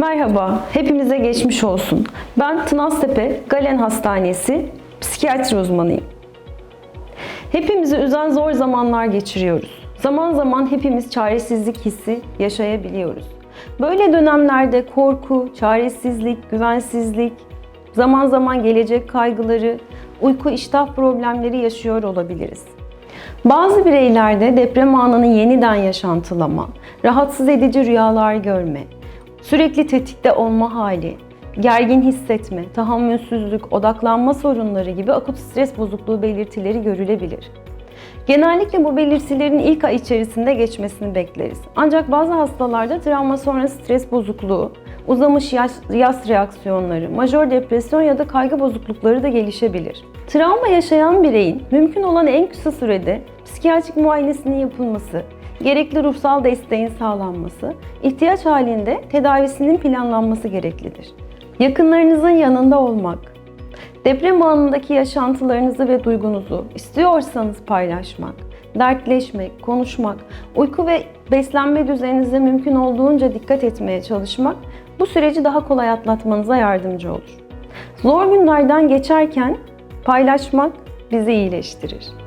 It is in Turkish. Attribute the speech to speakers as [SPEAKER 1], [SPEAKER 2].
[SPEAKER 1] Merhaba, hepimize geçmiş olsun. Ben Tınaztepe Galen Hastanesi psikiyatri uzmanıyım. Hepimizi üzen zor zamanlar geçiriyoruz. Zaman zaman hepimiz çaresizlik hissi yaşayabiliyoruz. Böyle dönemlerde korku, çaresizlik, güvensizlik, zaman zaman gelecek kaygıları, uyku iştah problemleri yaşıyor olabiliriz. Bazı bireylerde deprem anını yeniden yaşantılama, rahatsız edici rüyalar görme, sürekli tetikte olma hali, gergin hissetme, tahammülsüzlük, odaklanma sorunları gibi akut stres bozukluğu belirtileri görülebilir. Genellikle bu belirtilerin ilk ay içerisinde geçmesini bekleriz. Ancak bazı hastalarda travma sonrası stres bozukluğu, uzamış yaş, yas reaksiyonları, majör depresyon ya da kaygı bozuklukları da gelişebilir. Travma yaşayan bireyin mümkün olan en kısa sürede psikiyatrik muayenesinin yapılması, gerekli ruhsal desteğin sağlanması, ihtiyaç halinde tedavisinin planlanması gereklidir. Yakınlarınızın yanında olmak, Deprem anındaki yaşantılarınızı ve duygunuzu istiyorsanız paylaşmak, dertleşmek, konuşmak, uyku ve beslenme düzeninize mümkün olduğunca dikkat etmeye çalışmak bu süreci daha kolay atlatmanıza yardımcı olur. Zor günlerden geçerken paylaşmak bizi iyileştirir.